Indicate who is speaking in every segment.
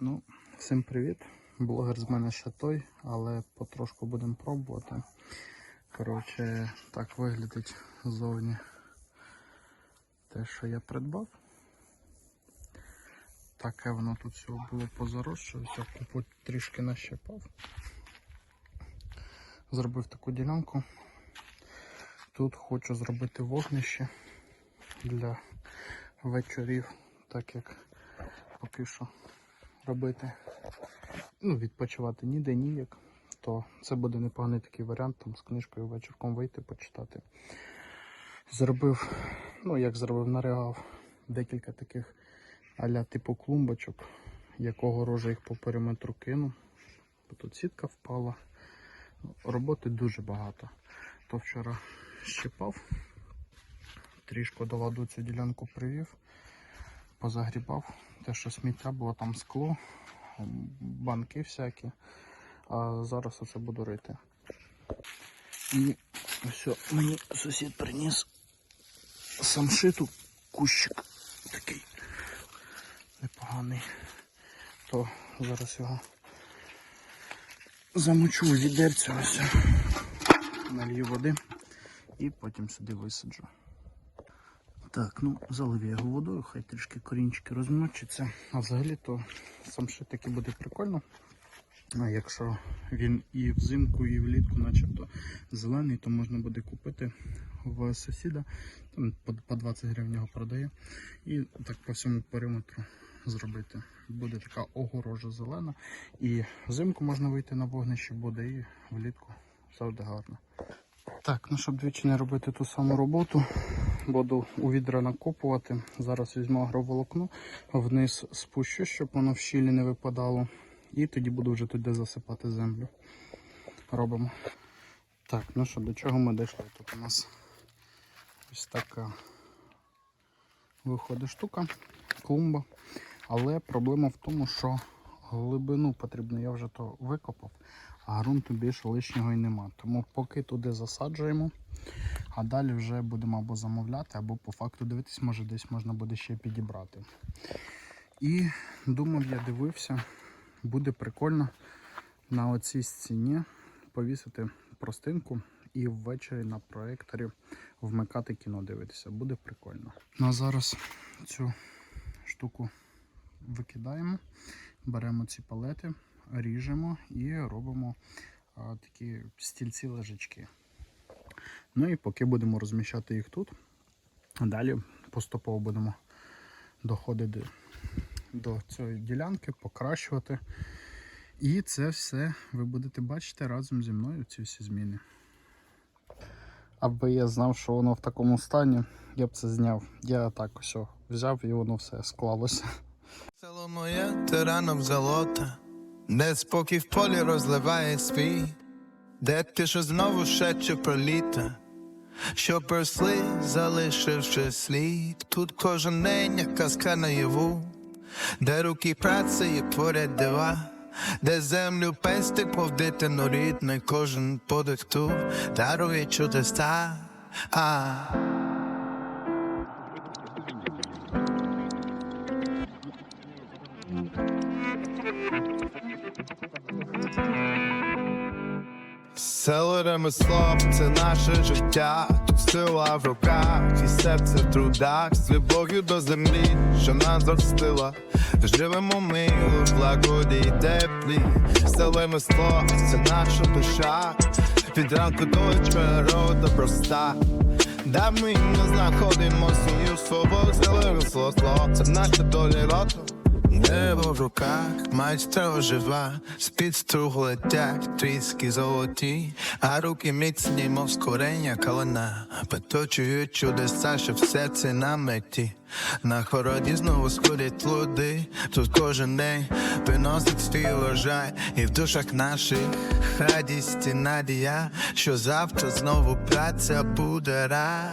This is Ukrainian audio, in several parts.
Speaker 1: Ну, всім привіт. Блогер з мене ще той, але потрошку будемо пробувати. Коротше, так виглядить ззовні те, що я придбав. Таке воно тут всього було позарощувалося, купу трішки нащепав. Зробив таку ділянку. Тут хочу зробити вогнище для вечорів, так як поки що робити. Ну, відпочивати ніде ніяк, то це буде непоганий такий варіант, там з книжкою вечірком вийти почитати. Зробив, ну як зробив, наригав декілька таких аля типу клумбочок, якого рожа їх по периметру кину. Тут сітка впала. Роботи дуже багато. То вчора щипав, трішки до ладу цю ділянку привів, позагрібав. Те, що сміття було там скло, банки всякі. А зараз оце буду рити. І все, мені сусід приніс самшиту кущик такий непоганий. То зараз його замочу відерцю ось. Налью води і потім сюди висаджу. Так, ну залив я його водою, хай трішки корінчики розмочаться. А взагалі то сам ще таки буде прикольно. А якщо він і взимку, і влітку начебто зелений, то можна буде купити в сусіда. Там по 20 гривень його продає. І так по всьому периметру зробити. Буде така огорожа зелена. І взимку можна вийти на вогнище буде, і влітку завжди гарно. Так, ну щоб двічі не робити ту саму роботу, буду у відра накопувати. Зараз візьму агроволокно, вниз спущу, щоб воно в щілі не випадало. І тоді буду вже туди засипати землю. Робимо. Так, ну що, до чого ми дійшли? Тут у нас ось така виходить штука, клумба. Але проблема в тому, що глибину потрібно, я вже то викопав, а ґрунту більше лишнього і нема. Тому поки туди засаджуємо, а далі вже будемо або замовляти, або по факту дивитись, може десь можна буде ще підібрати. І думав, я дивився, буде прикольно на оцій стіні повісити простинку і ввечері на проєкторі вмикати кіно дивитися. Буде прикольно. Ну а зараз цю штуку викидаємо, беремо ці палети, ріжемо і робимо а, такі стільці лежачки. Ну і поки будемо розміщати їх тут, далі поступово будемо доходити до цієї ділянки, покращувати. І це все ви будете бачити разом зі мною ці всі зміни. Аби я знав, що воно в такому стані, я б це зняв. Я так ось взяв і воно все склалося.
Speaker 2: Село моє ти ранок золота, де спокій в полі розливає свій, де ти що знову шече про літа, що персли, залишивши слід. Тут кожен день як казка наяву, де руки праці творять дива, де землю пести повдитину рідний кожен подих тут дарує чудеса. А. Село ремесло – це наше життя, тут сила в руках, і серце в трудах, з любов'ю до землі, що нас зростила. Живемо ми у благоді й теплі, село ремесло – це наша душа, від ранку до природа проста. Да ми не знаходимо свою свободу, село ремесло, це наша доля роту. Небо в руках, майстра ожива, з-під струг летять тріски золоті, а руки міцні, мов з корення поточують чудеса, що все це на меті. На хороді знову сходять луди, тут кожен день приносить свій урожай, і в душах наших радість і надія, що завтра знову праця буде. Рай.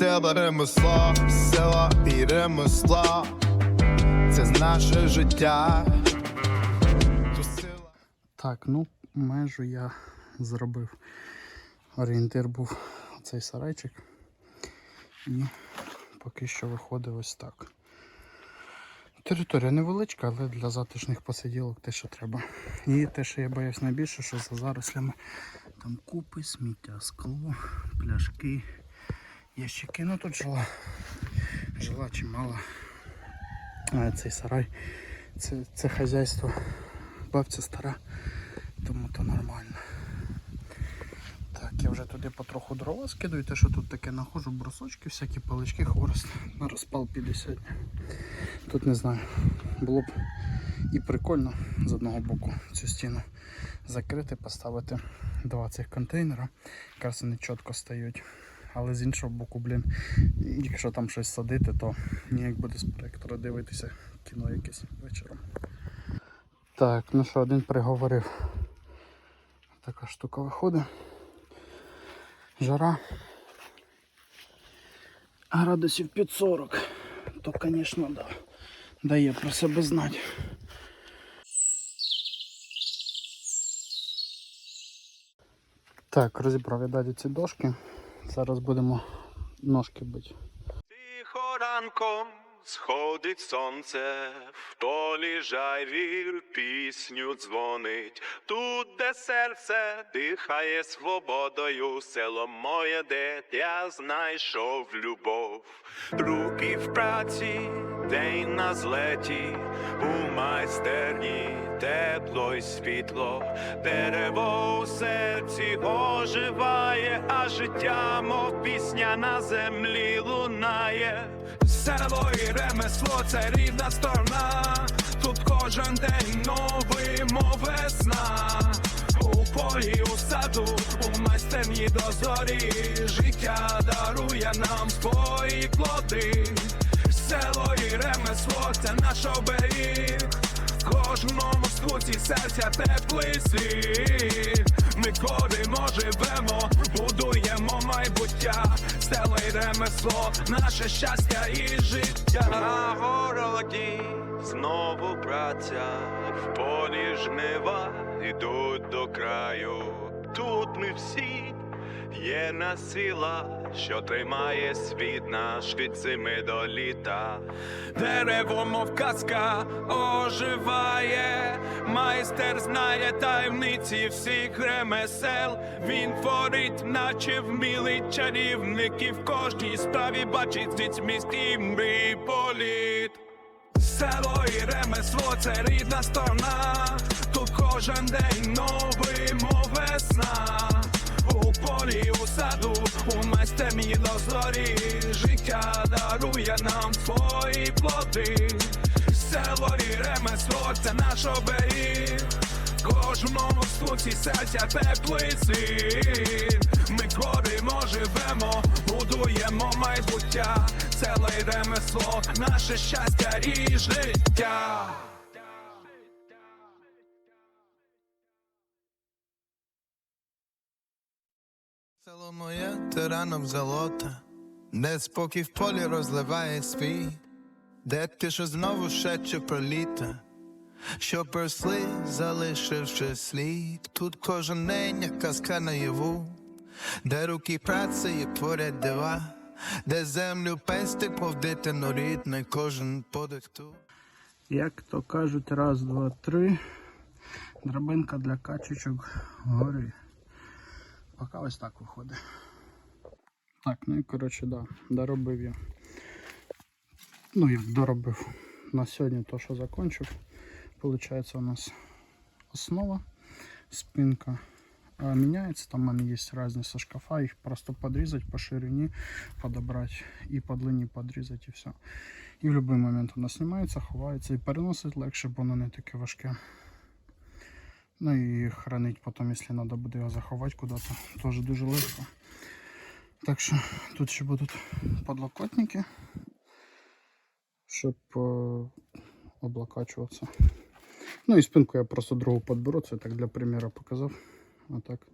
Speaker 2: Сила ремесло, сила і ремесло, це наше життя.
Speaker 1: Так, ну межу я зробив. Орієнтир був цей сарайчик. І поки що виходить ось так. Територія невеличка, але для затишних посиділок те, що треба. І те, що я боюсь найбільше, що за зарослями там купи, сміття, скло, пляшки, ящики. Ну тут жила, жила чимало. А цей сарай, це, це хазяйство, бабця стара, тому то нормально. Так, я вже туди потроху дрова скидаю, те, що тут таке нахожу, брусочки, всякі палички, хворост на розпал 50. Тут не знаю, було б і прикольно з одного боку цю стіну закрити, поставити два цих контейнера. Якраз вони чітко стають. Але з іншого боку, блін, якщо там щось садити, то ніяк буде з проєктора дивитися кіно якесь вечором. Так, ну що, один приговорив. Така штука виходить. Жара. Градусів під 40. То, звісно, да. дає про себе знати. Так, розібрав я далі ці дошки. Зараз будемо ножки бити.
Speaker 3: Тихо ранком сходить сонце, в полі жайвір пісню дзвонить. Тут, де серце дихає свободою, село моє, де я знайшов любов. Руки в праці, день на злеті, у майстерні тепло й світло, дерево у серці оживає, а життя, мов пісня на землі лунає. Село і ремесло це рівна сторона. Тут кожен день новий, мов весна. У полі, у саду, у майстерні дозорі життя дарує нам свої плоди. Село і ремесло це наш оберіг. В кожному скуті серця теплий світ. Ми коримо, живемо, будуємо майбуття. Село і ремесло, наше щастя і життя. На городі знову праця, в полі жнива йдуть до краю. Тут ми всі Єдна сила, що тримає світ наш від зими до літа. Дерево, мов казка, оживає, майстер знає таємниці всіх ремесел. Він творить, наче вмілий чарівник, і в кожній справі бачить зіцьмість і політ. Село і ремесло це рідна сторона. Тут кожен день новий, мов весна. Полі, у саду, у майстерні дозорі життя дарує нам свої плоди. Село і ремесло це наш оберіг. Кожному стуці серця теплий світ. Ми коримо, живемо, будуємо майбуття. Село і ремесло, наше щастя і життя.
Speaker 2: Село моє тираном золота, де спокій в полі розливає свій, де тиша знову шепче про літа, що персли, залишивши слід. Тут кожен день, як казка наяву, де руки праці творять дива, де землю пестить, мов дитину рідне, кожен подих тут.
Speaker 1: Як то кажуть, раз, два, три. Драбинка для качечок гори. Поки ось так виходить. Так, ну і коротше, да, доробив я. Ну як доробив на сьогодні то, що закончив. Получається у нас основа, спинка а, міняється. Там у є різні со шкафа, їх просто подрізати по ширині, подобрати і по длині подрізати і все. І в будь-який момент воно знімається, ховається і переносить легше, бо воно не таке важке. Ну і хранить потім, якщо треба буде його заховати куди-то, теж дуже легко. Так що тут ще будуть подлокотники, щоб е, облокачуватися. Ну і спинку я просто другу підберу, це так для приміру показав. А так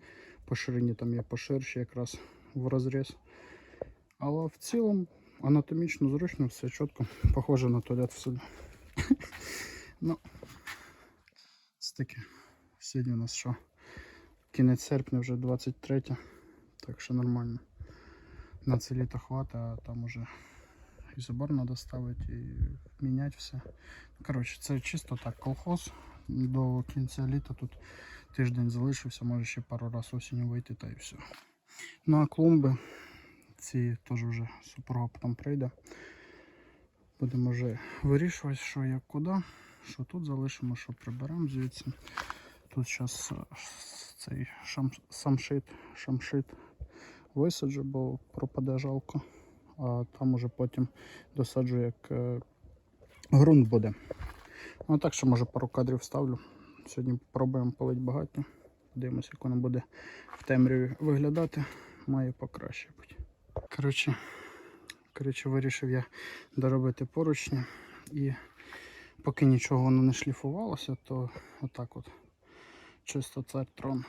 Speaker 1: по ширині там є поширше якраз в розріз. Але в цілому анатомічно зручно, все чітко, похоже на туалет в селі. Ну, це таке. Сьогодні у нас що? Кінець серпня вже 23, так що нормально. На це літо хватить, а там уже і забор треба ставити, і міняти все. Коротше, це чисто так, колхоз. До кінця літа тут тиждень залишився, може ще пару разів осінню вийти та і все. Ну а клумби, ці теж вже супруга потім прийде. Будемо вже вирішувати, що як куди, що тут залишимо, що приберемо звідси. Тут зараз цей шам, самшит, шамшит висаджу, бо пропаде жалко. А там уже потім досаджу, як е, ґрунт буде. Ну так що може пару кадрів ставлю. Сьогодні пробуємо полити багаття. Подивимося, як воно буде в темряві виглядати. Має покраще бути. Коротше, коротше, вирішив я доробити поручні. І поки нічого воно не шліфувалося, то отак от чисто цар трон.